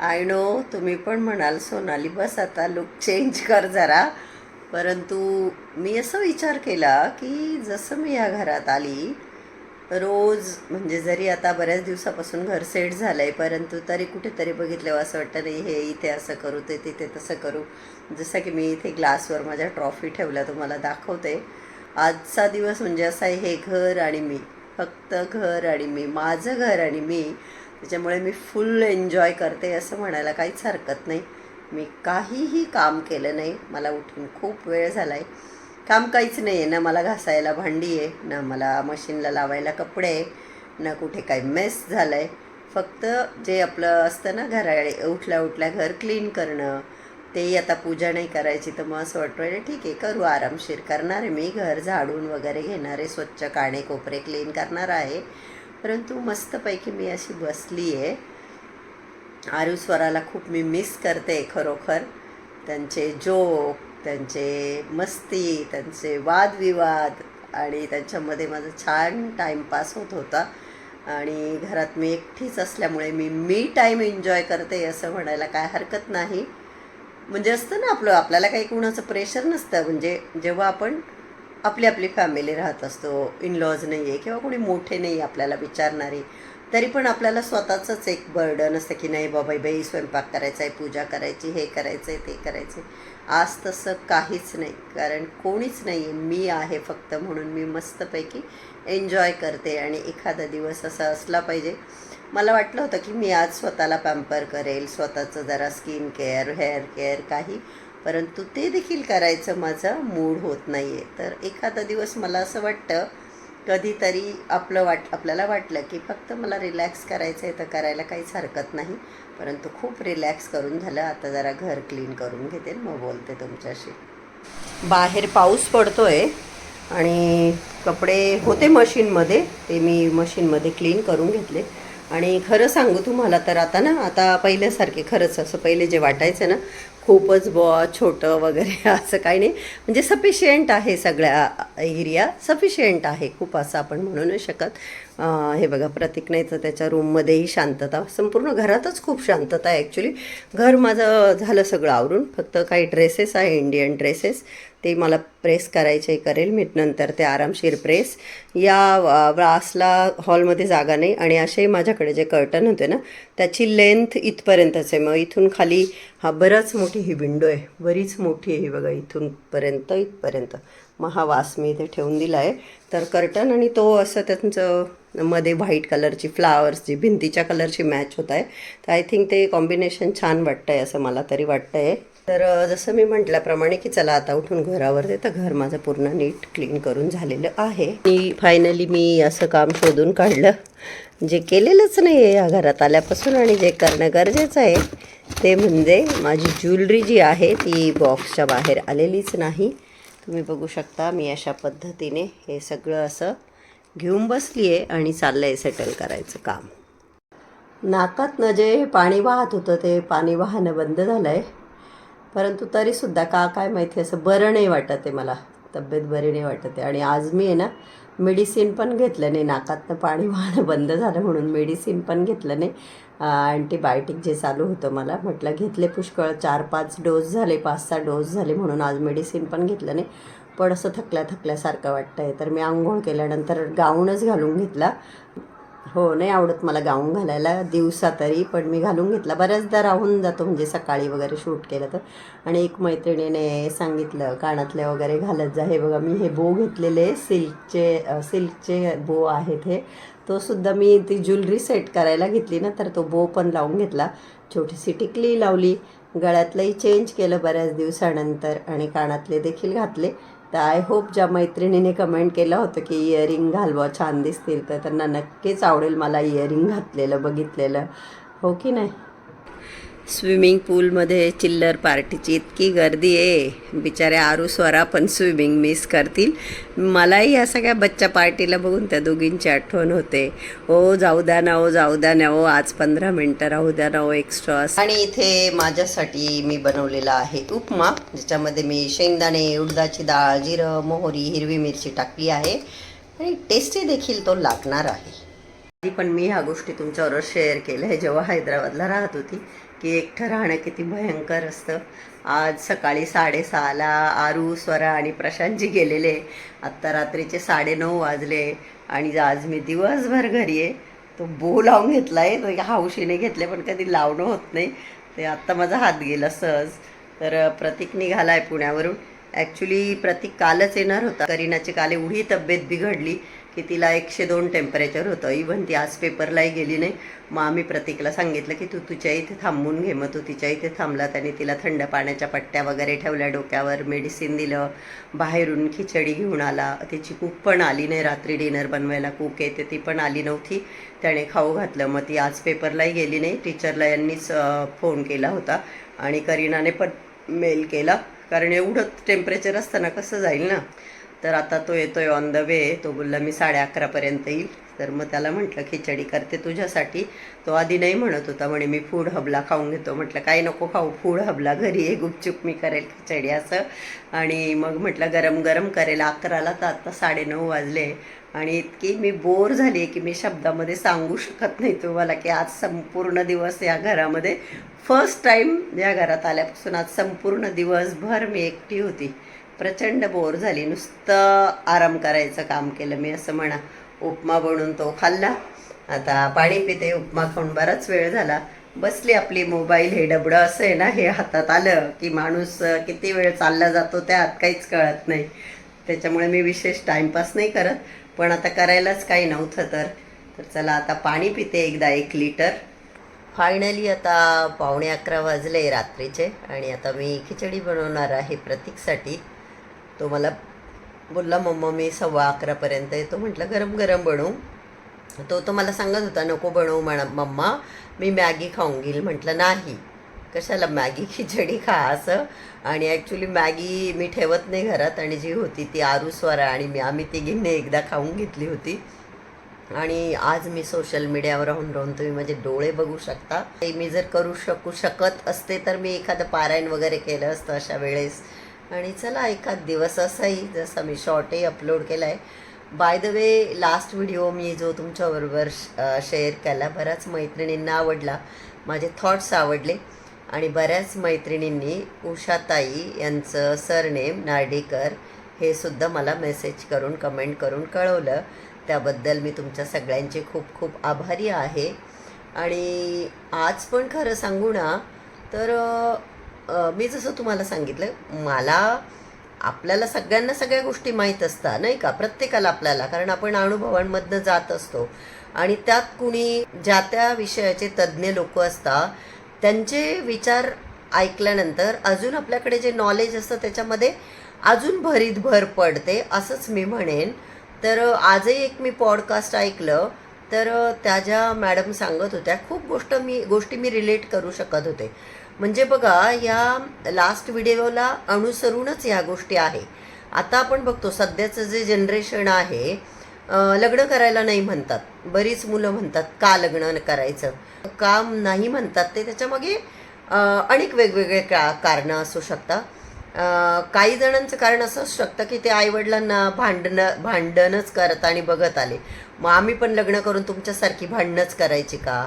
I know तुम्ही पण म्हणाल सोनाली बस आता लुक चेंज कर जरा. परंतु मी असं विचार केला की जसं मी या घरात आली रोज म्हणजे जरी आता बऱ्याच दिवसापासून घर सेट झालं आहे परंतु तरी कुठेतरी बघितल्यावर असं वाटतं नाही हे इथे असं करू ते तिथे तसं करू. जसं की मी इथे ग्लासवर माझ्या ट्रॉफी ठेवल्या तुम्हाला दाखवते. आजचा दिवस म्हणजे असा आहे हे घर आणि मी. फक्त घर आणि मी. माझं घर आणि मी. त्याच्यामुळे मी फुल एन्जॉय करते असं म्हणायला काहीच हरकत नाही. मी काहीही काम केलं नाही. मला उठून खूप वेळ झाला आहे काम काहीच नाही आहे ना मला घासायला भांडी आहे ना मला मशीनला लावायला कपडे आहे ना कुठे काही मेस झालं आहे फक्त जे आपलं असतं ना घराळे उठल्या उठल्या घर क्लीन करणं तेही आता पूजा नाही करायची तर मग असं वाटतं आहे ठीक आहे करू आरामशीर. करणार आहे मी. घर झाडून वगैरे घेणार आहे. स्वच्छ काणे कोपरे क्लीन करणार आहे. परंतु मस्तपैकी मी अशी बसली आहे आरू स्वराला खूप मी मिस करते खरोखर. त्यांचे जोक त्यांचे मस्ती त्यांचे वादविवाद आणि त्यांच्यामध्ये माझा छान टाईमपास होत होता. आणि घरात मी एकटीच असल्यामुळे मी मी टाईम एन्जॉय करते असं म्हणायला काय हरकत नाही. म्हणजे असतं ना आपलं आपल्याला काही कुणाचं प्रेशर नसतं. म्हणजे जेव्हा आपण आपली आपली फॅमिली राहत असतो. इनलॉज नाही आहे किंवा कोणी मोठे नाही आपल्याला विचारणारे. तरी पण आपल्याला स्वतःचंच एक बर्डन असतं की नाही बाबा बाई स्वयंपाक करायचा आहे पूजा करायची हे करायचं आहे ते करायचं आहे आज तसं काहीच नाही. कारण कोणीच नाही आहे मी आहे फक्त म्हणून मी मस्तपैकी एन्जॉय करते आणि एखादा दिवस असा असला पाहिजे. मला वाटलं होतं की मी आज स्वतःला पॅम्पर करेल. स्वतःचं जरा स्किन केअर हेअर केअर काही परंतु ते देखील करायचं माझं मूड होत नाही आहे तर एखादा दिवस मला असं वाटतं कधीतरी आपलं वाट आपल्याला वाटलं की फक्त मला रिलॅक्स करायचं आहे तर करायला काहीच हरकत नाही. परंतु खूप रिलॅक्स करून झालं. आता जरा घर क्लीन करून घेते मग बोलते तुमच्याशी. बाहेर पाऊस पडतो आहे आणि कपडे होते मशीनमध्ये. ते मी मशीनमध्ये क्लीन करून घेतले. आणि खरं सांगू तुम्हाला तर आता ना आता पहिल्यासारखे खरंच असं पहिले जे वाटायचं ना खूपच बॉ छोटं वगैरे असं काही नाही. म्हणजे सफिशियंट आहे सगळ्या एरिया सफिशियंट आहे खूप असं आपण म्हणू नाही शकत. हे बघा प्रतीक नाही तर त्याच्या रूममध्येही शांतता. संपूर्ण घरातच खूप शांतता आहे ॲक्च्युली घर माझं झालं सगळं आवरून. फक्त काही ड्रेसेस आहे इंडियन ड्रेसेस ते मला प्रेस करायचे करेल. मी नंतर ते आरामशीर प्रेस या ब्रासला हॉलमध्ये जागा नाही आणि असे माझ्याकडे जे कर्टन होते ना त्याची लेंथ इथपर्यंतच आहे. मग इथून खाली हा बरंच मोठी ही विंडो आहे. बरीच मोठी आहे ही बघा इथूनपर्यंत इथपर्यंत. मग हा वास मी इथे ठेवून दिला आहे. तर कर्टन आणि तो असं त्यांचं मध्ये व्हाईट कलरची फ्लावर्सची भिंतीच्या कलरची मॅच होत आहे. तर आय थिंक ते कॉम्बिनेशन छान वाटतं आहे असं मला तरी वाटतं आहे तर जसं मी म्हटल्याप्रमाणे की चला आता उठून घरावर तर घर माझं पूर्ण नीट क्लीन करून झालेलं आहे. आणि फायनली मी असं काम शोधून काढलं. जे केलेलंच नाही आहे या घरात आल्यापासून आणि जे करणं गरजेचं आहे ते म्हणजे माझी ज्वेलरी जी आहे ती बॉक्सच्या बाहेर आलेलीच नाही. तुम्ही बघू शकता मी अशा पद्धतीने हे सगळं असं घेऊन बसली आहे आणि चाललं आहे सेटल करायचं काम. नाकातनं जे पाणी वाहत होतं ते पाणी वाहणं बंद झालं आहे परंतु तरीसुद्धा का काय माहिती असं बरं नाही वाटत आहे मला. तब्येत बरी नाही वाटत आहे. आणि आज मी आहे ना मेडिसिन पण घेतलं नाही. नाकातनं पाणी वाहणं बंद झालं म्हणून मेडिसिन पण घेतलं नाही. अँटीबायोटिक जे चालू होतं मला म्हटलं घेतले पुष्कळ चार पाच डोस झाले पाच सहा डोस झाले म्हणून आज मेडिसिन पण घेतलं नाही. पण असं थकल्या थकल्यासारखं वाटतं आहे तर मी आंघोळ केल्यानंतर गाऊनच घालून घेतला. हो नाही आवडत मला गाऊन घालायला दिवसा तरी पण मी घालून घेतला. बऱ्याचदा राहून जातो म्हणजे सकाळी वगैरे शूट केलं तर. आणि एक मैत्रिणीने सांगितलं कानातले वगैरे घालत जा. हे बघा मी हे बो घेतलेले सिल्कचे सिल्कचे बो आहेत हे. तो सुद्धा मी ती ज्वेलरी सेट करायला घेतली ना तर तो बो पण लावून घेतला. छोटीशी टिकली लावली. गळ्यातलंही चेंज केलं बऱ्याच दिवसानंतर आणि कानातले देखील घातले. तर आय होप ज्या मैत्रिणीने कमेंट केलं होतं की इयरिंग घालवा छान दिसतील तर त्यांना नक्कीच आवडेल मला इयरिंग घातलेलं बघितलेलं. हो की नाही? स्विमिंग पूलमध्ये चिल्लर पार्टीची इतकी गर्दी आहे. बिचाऱ्या आरू स्वरा पण स्विमिंग मिस करतील. मलाही या सगळ्या बच्चा पार्टीला बघून त्या दोघींची आठवण होते. हो जाऊ द्या ना हो जाऊ द्या ना ओ आज पंधरा मिनटं राहू द्या ना ओ एक्स्ट्रा आणि इथे माझ्यासाठी मी बनवलेला आहे उपमा ज्याच्यामध्ये मी शेंगदाणे उडदाची डाळ जिरं मोहरी हिरवी मिरची टाकली आहे. आणि टेस्टी देखील तो लागणार आहे. पण मी ह्या गोष्टी तुमच्याबरोबर शेअर केल्या आहे. जेव्हा हैदराबादला राहत होती की एकटं राहणं किती भयंकर असतं. आज सकाळी साडेसहाला आरू स्वरा आणि प्रशांतजी गेलेले. आत्ता रात्रीचे साडेनऊ वाजले आणि आज मी दिवसभर घरी आहे. तो बो लावून घेतला आहे तो हौशीने घेतले पण कधी लावणं होत नाही. ते आत्ता माझा हात गेला सहज. तर प्रतीक निघाला आहे पुण्यावरून. ॲक्च्युली प्रतीक कालच येणार होता. करीनाची काल एवढी तब्येत बिघडली. की तिला एकशे दोन टेम्परेचर होतं. इव्हन ती आज पेपरलाही गेली नाही. मग आम्ही प्रतीकला सांगितलं की तू तुझ्या इथे थांबून घे. मग तू तिच्या इथे थांबला त्याने तिला थंड पाण्याच्या पट्ट्या वगैरे ठेवल्या डोक्यावर मेडिसिन दिलं बाहेरून खिचडी घेऊन आला. तिची कूक पण आली नाही रात्री डिनर बनवायला. कूक येते ती पण आली नव्हती. त्याने खाऊ घातलं. मग ती आज पेपरलाही गेली नाही. टीचरला यांनीच फोन केला होता. आणि करीनाने पण मेल केला. कारण एवढं टेम्परेचर असताना कसं जाईल ना? तर आता तो येतोय ऑन द वे तो बोलला मी साडे अकरापर्यंत येईल. तर मग त्याला म्हटलं खिचडी करते तुझ्यासाठी. तो आधी नाही म्हणत होता म्हणे मी फूड हबला खाऊन घेतो. म्हटलं काही नको खाऊ फूड हबला घरी आहे गुपचूप मी करेल खिचडी असं. आणि मग म्हटलं गरम गरम करेल अकराला तर आत्ता साडेनऊ वाजले. आणि इतकी मी बोर झाली आहे की मी शब्दामध्ये सांगू शकत नाही तुम्हाला की आज संपूर्ण दिवस या घरामध्ये फर्स्ट टाईम या घरात आल्यापासून आज संपूर्ण दिवसभर मी एकटी होती. प्रचंड बोर झाली. नुसतं आराम करायचं काम केलं. मी असं म्हणा उपमा बनवून तो खाल्ला. आता पाणी पिते उपमा खाऊन बराच वेळ झाला. बसली आपली मोबाईल हे डबडं असं आहे ना हे हातात आलं की माणूस किती वेळ चालला जातो त्यात काहीच कळत नाही. त्याच्यामुळे मी विशेष टाईमपास नाही करत. पण आता करायलाच काही नव्हतं तर. तर चला आता पाणी पिते एकदा एक लिटर. फायनली आता पावणे अकरा वाजले रात्रीचे आणि आता मी खिचडी बनवणार आहे प्रतीकसाठी. तो मला बोलला मम्मा मी सव्वा अकरापर्यंत येतो. म्हटलं गरम गरम बनवू. तो तो मला सांगत होता नको बनवू म्हणा मम्मा मी मॅगी खाऊन घेईल. म्हटलं नाही कशाला मॅगी खिचडी खा असं. आणि ॲक्च्युली मॅगी मी ठेवत नाही घरात आणि जी होती ती आरुस्वरा आणि मी आम्ही तिघींनी एकदा खाऊन घेतली होती. आणि आज मी सोशल मीडियावर राहून राहून तुम्ही माझे डोळे बघू शकता. ते मी जर करू शकू शकत असते तर मी एखादं पारायण वगैरे केलं असतं अशा वेळेस. आणि चला एखाद दिवस असाही जसा मी शॉर्टही अपलोड केला आहे by the way last video मी जो तुमच्याबरोबर शेअर केला बऱ्याच मैत्रिणींना आवडला माझे थॉट्स आवडले. आणि बऱ्याच मैत्रिणींनी उषाताई यांचं सरनेम नार्डीकर हे सुद्धा मला मेसेज करून कमेंट करून कळवलं. त्याबद्दल मी तुमच्या सगळ्यांचे खूप खूप आभारी आहे. आणि आज पण खरं सांगू ना तर मी जसं तुम्हाला सांगितलं मला आपल्याला सगळ्यांना सगळ्या गोष्टी माहीत असतात नाही का? प्रत्येकाला आपल्याला कारण आपण अनुभवांमधनं जात असतो. आणि त्यात कुणी ज्या त्या विषयाचे तज्ज्ञ लोक असतात त्यांचे विचार ऐकल्यानंतर अजून आपल्याकडे जे नॉलेज असतं त्याच्यामध्ये अजून भरीत भर पडते असंच मी म्हणेन. तर आजही एक मी पॉडकास्ट ऐकलं तर त्या ज्या मॅडम सांगत होत्या खूप गोष्ट मी गोष्टी मी रिलेट करू शकत होते. म्हणजे बघा या लास्ट व्हिडिओला अनुसरूनच ह्या गोष्टी आहे. आता आपण बघतो सध्याचं जे जनरेशन आहे लग्न करायला नाही म्हणतात. बरीच मुलं म्हणतात का लग्न करायचं? काम नाही म्हणतात ते त्याच्यामागे अनेक वेगवेगळे का कारणं असू शकतात. काही जणांचं कारण असं असू शकतं की ते आईवडिलांना भांडणं भांडणच करत आणि बघत आले. मग आम्ही पण लग्न करून तुमच्यासारखी भांडणंच करायची का?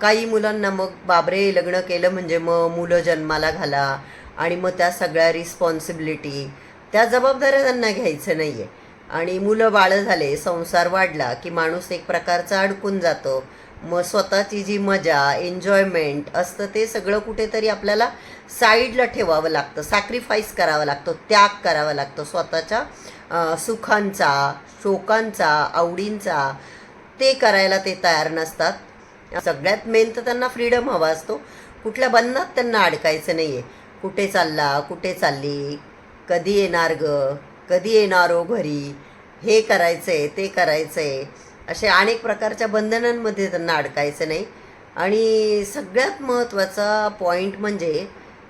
काही मुलांना मग बाबरे लग्न केलं म्हणजे मग मुलं जन्माला घाला आणि मग त्या सगळ्या रिस्पॉन्सिबिलिटी त्या जबाबदाऱ्या त्यांना घ्यायचं नाही आहे आणि मुलं बाळं झाले संसार वाढला की माणूस एक प्रकारचा अडकून जातो. मग स्वतःची जी मजा एन्जॉयमेंट असतं ते सगळं कुठेतरी आपल्याला साईडला ठेवावं लागतं. सॅक्रिफाईस करावं लागतो त्याग करावा लागतो. स्वतःच्या सुखांचा शोकांचा आवडींचा ते करायला ते तयार नसतात. सगळ्यात मेन तर त्यांना फ्रीडम हवा असतो. कुठल्या बंधनात त्यांना अडकायचं नाही आहे कुठे चालला कुठे चालली कधी येणार ग कधी येणारो घरी हे करायचं आहे ते करायचं आहे असे अनेक प्रकारच्या बंधनांमध्ये त्यांना अडकायचं नाही. आणि सगळ्यात महत्त्वाचा पॉईंट म्हणजे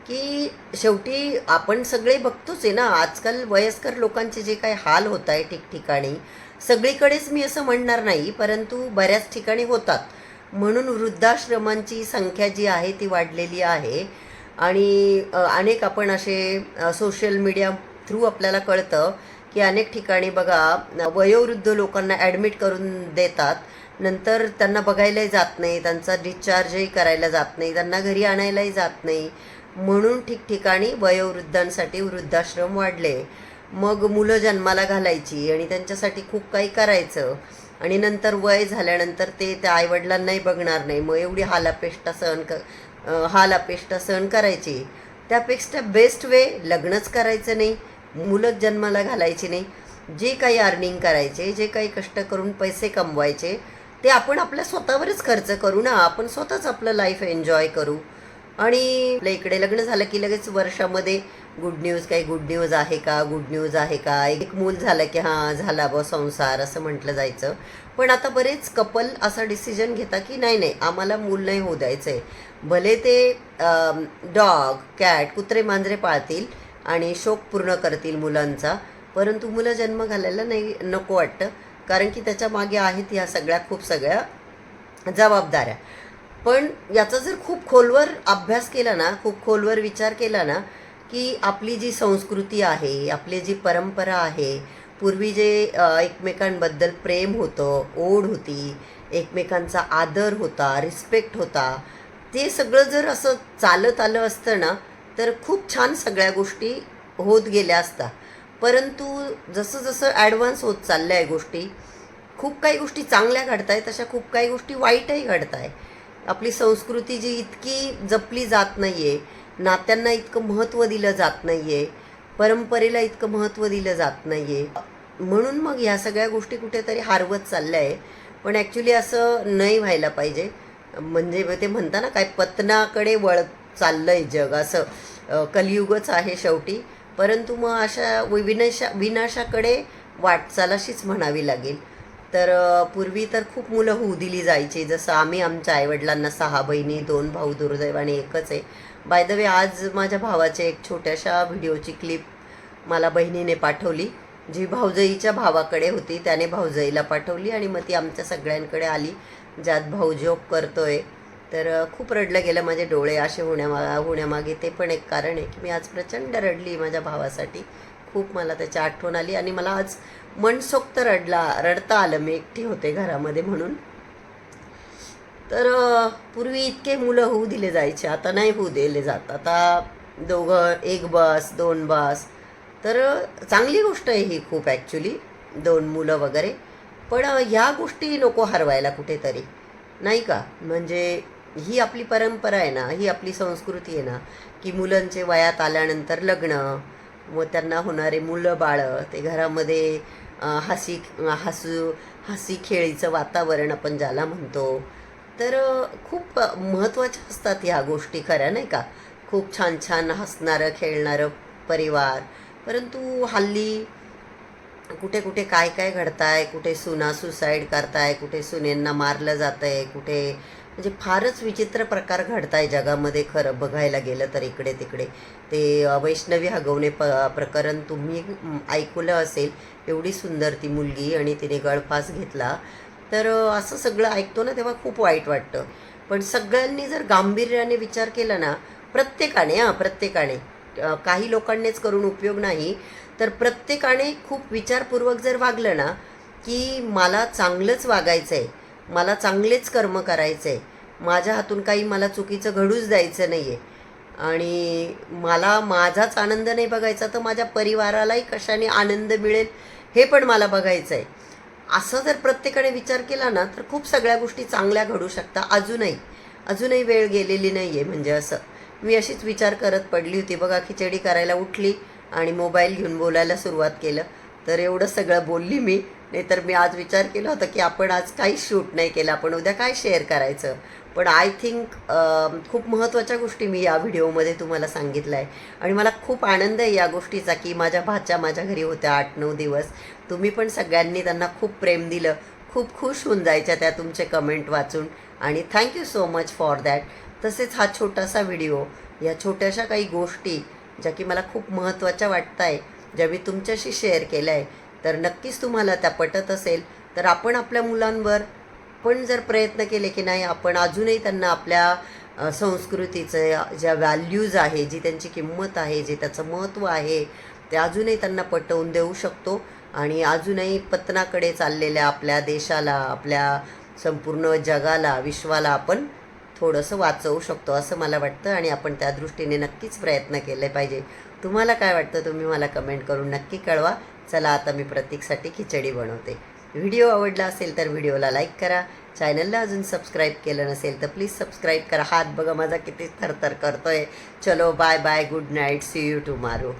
की शेवटी आपण सगळे बघतोच आहे ना आजकाल वयस्कर लोकांचे जे काही हाल होत आहे ठिकठिकाणी सगळीकडेच मी असं म्हणणार नाही परंतु बऱ्याच ठिकाणी होतात. म्हणून वृद्धाश्रमांची संख्या जी आहे ती वाढलेली आहे. आणि अनेक आपण असे सोशल मीडिया थ्रू आपल्याला कळतं की अनेक ठिकाणी बघा वयोवृद्ध लोकांना ॲडमिट करून देतात. नंतर त्यांना बघायलाही जात नाही त्यांचा डिस्चार्जही करायला जात नाही त्यांना घरी आणायलाही जात नाही. म्हणून ठिकठिकाणी वयोवृद्धांसाठी वृद्धाश्रम वाढले. मग मुलं जन्माला घालायची आणि त्यांच्यासाठी खूप काही करायचं. आणि नंतर वय झाल्यानंतर ते त्या आईवडिलांनाही बघणार नाही. मग एवढी हालापेष्टा सहन क हालापेष्टा सहन करायची. त्यापेक्षा बेस्ट वे लग्नच करायचं नाही मुलंच जन्माला घालायची नाही. जे काही अर्निंग करायचे जे काही कष्ट करून पैसे कमवायचे ते आपण आपल्या स्वतःवरच खर्च करू ना. आपण स्वतःच आपलं लाईफ एन्जॉय करू. आणि आपल्या इकडे लग्न झालं की लगेच वर्षामध्ये गुड न्यूज काही गुड न्यूज आहे का? गुड न्यूज आहे का? एक मूल झालं की हां झाला ब संसार असं म्हटलं जायचं. पण आता बरेच कपल असा डिसिजन घेता की नाही नाही आम्हाला मूल नाही होऊ द्यायचं आहे भले ते डॉग कॅट कुत्रे मांजरे पाळतील आणि शोक पूर्ण करतील मुलांचा परंतु मुलं जन्म घालायला नाही नको वाटतं. कारण की त्याच्यामागे आहेत ह्या सगळ्या खूप सगळ्या जबाबदाऱ्या. पण याचा जर खूप खोलवर अभ्यास केला ना खूप खोलवर विचार केला ना की आपली जी संस्कृती आहे आपली जी परंपरा आहे पूर्वी जे एकमेकांबद्दल प्रेम होतं ओढ होती एकमेकांचा आदर होता रिस्पेक्ट होता ते सगळं जर असं चालत आलं असतं ना तर खूप छान सगळ्या गोष्टी होत गेल्या असता. परंतु जसं जसं ॲडव्हान्स होत चालल्या आहे गोष्टी खूप काही गोष्टी चांगल्या घडत आहेत तशा खूप काही गोष्टी वाईटही घडत आहे आपली संस्कृती जी इतकी जपली जात नाही आहे नात्यांना इतकं महत्त्व दिलं जात नाही आहे परंपरेला इतकं महत्त्व दिलं जात नाही आहे म्हणून मग ह्या सगळ्या गोष्टी कुठेतरी हारवत चालल्या. आहे पण ॲक्च्युली असं नाही व्हायला पाहिजे. म्हणजे ते म्हणता ना काय पतनाकडे वळत चाललं आहे जग असं कलियुगच आहे शेवटी. परंतु मग अशा विनाशा विनाशाकडे वाटचाल अशीच म्हणावी लागेल. तर पूर्वी तर खूप मुलं होऊ दिली जायची. जसं आम्ही आमच्या आईवडिलांना सहा बहिणी दोन भाऊ दुर्दैवाने एकच आहे. बाय द वे आज माझ्या भावाचे एक छोट्याशा व्हिडिओची क्लिप मला बहिणीने पाठवली जी भाऊजईच्या भावाकडे होती. त्याने भाऊजईला पाठवली आणि मग ती आमच्या सगळ्यांकडे आली ज्यात भाऊ करतो करतोय. तर खूप रडलं गेलं माझे डोळे असे होण्यामा होण्यामागे. ते पण एक कारण आहे की मी आज प्रचंड रडली माझ्या भावासाठी. खूप मला त्याची आठवण आली आणि मला आज मनसोक्त रडला रडता आलं. मी एकटी होते घरामध्ये म्हणून. तर पूर्वी इतके मुलं होऊ दिले जायचे आता नाही होऊ दिले जात. आता दोघं एक बस दोन बस. तर चांगली गोष्ट आहे ही खूप ॲक्च्युली दोन मुलं वगैरे. पण ह्या गोष्टी नको हरवायला कुठेतरी. नाही का? म्हणजे ही आपली परंपरा आहे ना ही आपली संस्कृती आहे ना की मुलांचे वयात आल्यानंतर लग्न व त्यांना होणारे मुलं बाळं ते घरामध्ये हसी हसू हसी खेळीचं वातावरण आपण ज्याला म्हणतो. तर खूप महत्त्वाच्या असतात ह्या गोष्टी खऱ्या नाही का? खूप छान छान हसणारं खेळणारं परिवार. परंतु हल्ली कुठे कुठे काय काय घडताय कुठे सुना सुसाईड करताय कुठे सुनेंना मारलं जात आहे कुठे म्हणजे फारच विचित्र प्रकार घडताय जगामध्ये खरं. बघायला गेलं तर इकडे तिकडे. ते वैष्णवी हगवणे प प्रकरण तुम्ही ऐकलं असेल एवढी सुंदर ती मुलगी आणि तिने गळफास घेतला. तर असं सगळं ऐकतो ना तेव्हा खूप वाईट वाटतं. पण सगळ्यांनी जर गांभीर्याने विचार केला ना प्रत्येकाने हां प्रत्येकाने काही लोकांनीच करून उपयोग नाही. तर प्रत्येकाने खूप विचारपूर्वक जर वागलं ना की मला चांगलंच वागायचं आहे मला चांगलेच कर्म करायचं आहे माझ्या हातून काही मला चुकीचं घडूच द्यायचं नाही आहे आणि मला माझाच आनंद नाही बघायचा तर माझ्या परिवारालाही कशाने आनंद मिळेल हे पण मला बघायचं आहे असं जर प्रत्येकाने विचार केला ना तर खूप सगळ्या गोष्टी चांगल्या घडू शकता अजूनही. अजूनही वेळ गेलेली नाही आहे म्हणजे असं. मी अशीच विचार करत पडली होती. बघा खिचडी करायला उठली आणि मोबाईल घेऊन बोलायला सुरुवात केलं. तर एवढं सगळं बोलली मी. नाहीतर मी आज विचार केला होता की आपण आज काही शूट नाही केलं आपण उद्या काय शेअर करायचं? पण आय थिंक खूप महत्त्वाच्या गोष्टी मी या व्हिडिओमध्ये तुम्हाला सांगितलं आहे आणि मला खूप आनंद आहे या गोष्टीचा की माझ्या भाच्या माझ्या घरी होत्या आठ नऊ दिवस. तुम्ही पण सगळ्यांनी त्यांना खूप प्रेम दिलं. खूप खुश होऊन जायच्या त्या तुमचे कमेंट वाचून. आणि thank you so much for that तसेच हा छोटासा व्हिडिओ या छोट्याशा काही गोष्टी ज्या की मला खूप महत्त्वाच्या वाटत आहे ज्या मी तुमच्याशी शेअर केल्या आहे तर नक्कीच तुम्हाला त्या पटत असेल. तर आपण आपल्या मुलांवर पण जर प्रयत्न केले की नाही आपण अजूनही त्यांना आपल्या संस्कृतीचं ज्या व्हॅल्यूज आहे जी त्यांची किंमत आहे जे त्याचं महत्त्व आहे ते अजूनही त्यांना पटवून देऊ शकतो. आणि अजूनही पतनाकडे चाललेल्या आपल्या देशाला आपल्या संपूर्ण जगाला विश्वाला आपण थोडंसं वाचवू शकतो असं मला वाटतं. आणि आपण त्या दृष्टीने नक्कीच प्रयत्न केले पाहिजे. तुम्हाला काय वाटतं? तुम्ही मला कमेंट करून नक्की कळवा. चला आता मी प्रतीकसाठी खिचडी बनवते. व्हिडिओ आवडला असेल तर व्हिडिओला लाईक करा. चॅनलला अजून सबस्क्राईब केलं नसेल तर प्लीज सबस्क्राईब करा. हात बघा माझा किती थरथर करतोय. चलो bye bye good night see you tomorrow